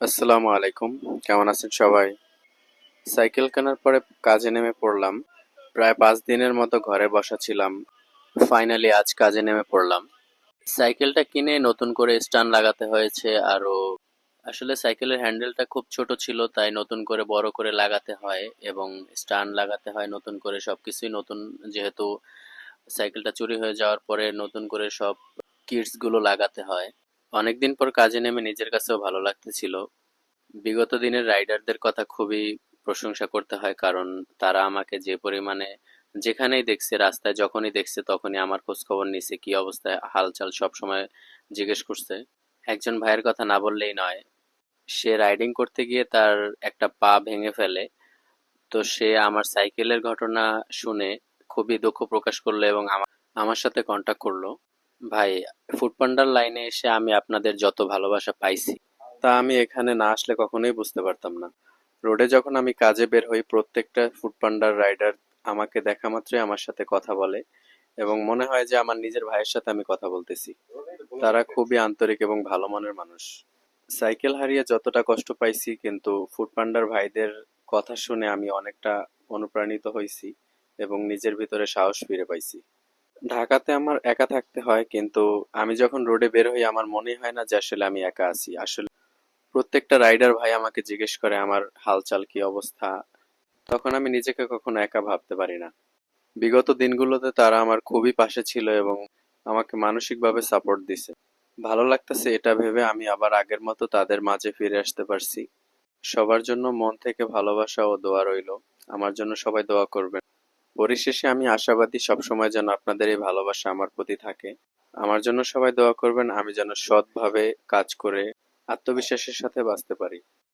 আসসালামু আলাইকুম। কেমন আছেন সবাই? সাইকেল কেনার পরে কাজে নেমে পড়লাম। প্রায় পাঁচ দিনের মতো ঘরে বসা ছিলাম। ফাইনালি আজ কাজে নেমে পড়লাম। সাইকেলটা কিনে নতুন করে স্ট্যান্ড লাগাতে হয়েছে আরও। আসলে সাইকেলের হ্যান্ডেলটা খুব ছোট ছিল, তাই নতুন করে বড় করে লাগাতে হয় এবং স্ট্যান্ড লাগাতে হয় নতুন করে। সবকিছুই নতুন, যেহেতু সাইকেলটা চুরি হয়ে যাওয়ার পরে নতুন করে সব কিটসগুলো লাগাতে হয়। অনেকদিন পর কাজে নেমে নিজের কাছেও ভালো লাগতেছিল। বিগত দিনের রাইডারদের কথা খুবই প্রশংসা করতে হয়, কারণ তারা আমাকে যে পরিমাণে যেখানেই দেখছে, রাস্তায় যখনই দেখছে, তখনই আমার খোঁজ খবর নিছে, কি অবস্থায়, হালচাল সব সময় জিজ্ঞেস করছে। একজন ভাইয়ের কথা না বললেই নয়, সে রাইডিং করতে গিয়ে তার একটা পা ভেঙে ফেলে, তো সে আমার সাইকেলের ঘটনা শুনে খুবই দুঃখ প্রকাশ করল এবং আমার সাথে কন্ট্যাক্ট করল। ভাই ফুডপান্ডার লাইনে এসে আমি আপনাদের যত ভালোবাসা পাইছি, তা আমি এখানে না আসলে কখনোই বুঝতে পারতাম না। রোডে যখন আমি কাজে বের হই, প্রত্যেকটা ফুডপান্ডার রাইডার আমাকে দেখা মাত্রই আমার সাথে কথা বলে এবং মনে হয় যে আমার নিজের ভাইয়ের সাথে আমি কথা বলতেছি। তারা খুবই আন্তরিক এবং ভালো মনের মানুষ। সাইকেল হারিয়ে যতটা কষ্ট পাইছি, কিন্তু ফুডপান্ডার ভাইদের কথা শুনে আমি অনেকটা অনুপ্রাণিত হয়েছি এবং নিজের ভিতরে সাহস ফিরে পাইছি। ঢাকাতে আমার একা থাকতে হয়, কিন্তু আমি যখন রোডে বের হই, আমার মনে হয় না যে আসলে আমি একা আছি। আসলে প্রত্যেকটা রাইডার ভাই আমাকে জিজ্ঞেস করে, আমার হালচাল কি অবস্থা? তখন আমি নিজেকে কখনো একা ভাবতে পারি না। বিগত দিনগুলোতে তারা আমার খুবই পাশে ছিল এবং আমাকে মানসিকভাবে সাপোর্ট দিছে। ভালো লাগতেছে এটা ভেবে আমি আবার আগের মতো তাদের মাঝে ফিরে আসতে পারছি। সবার জন্য মন থেকে ভালোবাসা ও দোয়া রইল। আমার জন্য সবাই দোয়া করবেন। পরিশেষে আমি আশাবাদী সবসময় যেন আপনাদের এই ভালোবাসা আমার প্রতি থাকে। আমার জন্য সবাই দোয়া করবেন, আমি যেন সৎভাবে কাজ করে আত্মবিশ্বাসের সাথে বাঁচতে পারি।